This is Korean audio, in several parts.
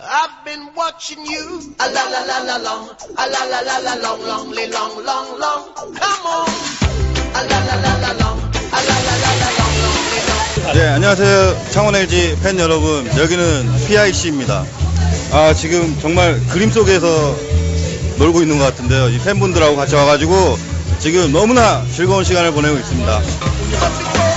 I've been watching you. A la la la la long. A la la la la long, long, long, long, long. Come on. A la la la la long. A la la la la long, long, long. 네, 안녕하세요. 창원 LG 팬 여러분. 여기는 PIC입니다. 아, 지금 정말 그림 속에서 놀고 있는 것 같은데요. 이 팬분들하고 같이 와가지고 지금 너무나 즐거운 시간을 보내고 있습니다.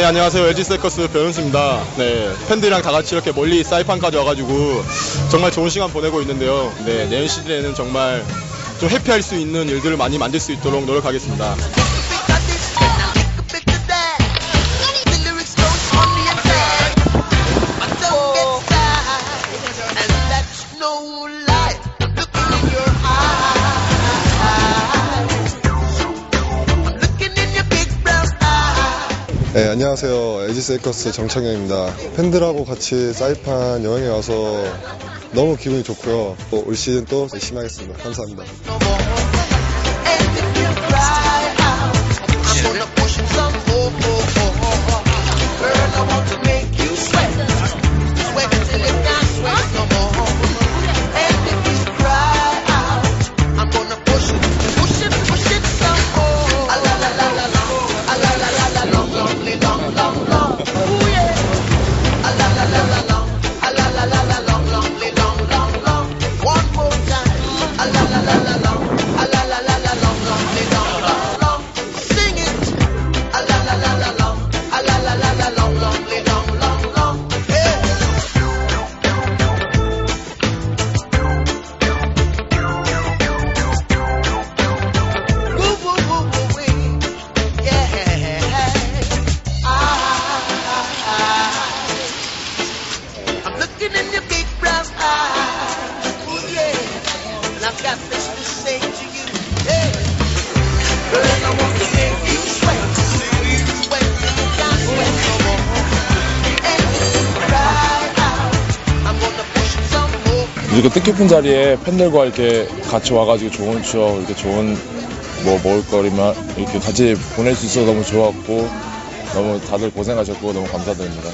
네 안녕하세요 LG 세커스 변은수입니다. 네 팬들이랑 다 같이 이렇게 멀리 사이판까지 와가지고 정말 좋은 시간 보내고 있는데요. 네 내년 시즌에는 정말 좀 해피할 수 있는 일들을 많이 만들 수 있도록 노력하겠습니다. 네, 안녕하세요. LG 세이커스 정창현입니다. 팬들하고 같이 사이판 여행에 와서 너무 기분이 좋고요. 또 올 시즌 또 열심히 하겠습니다. 감사합니다. 이렇게 뜻깊은 자리에 팬들과 이렇게 같이 와가지고 좋은 추억, 이렇게 좋은 뭐 먹을거리만 이렇게 같이 보낼 수 있어서 너무 좋았고 너무 다들 고생하셨고 너무 감사드립니다.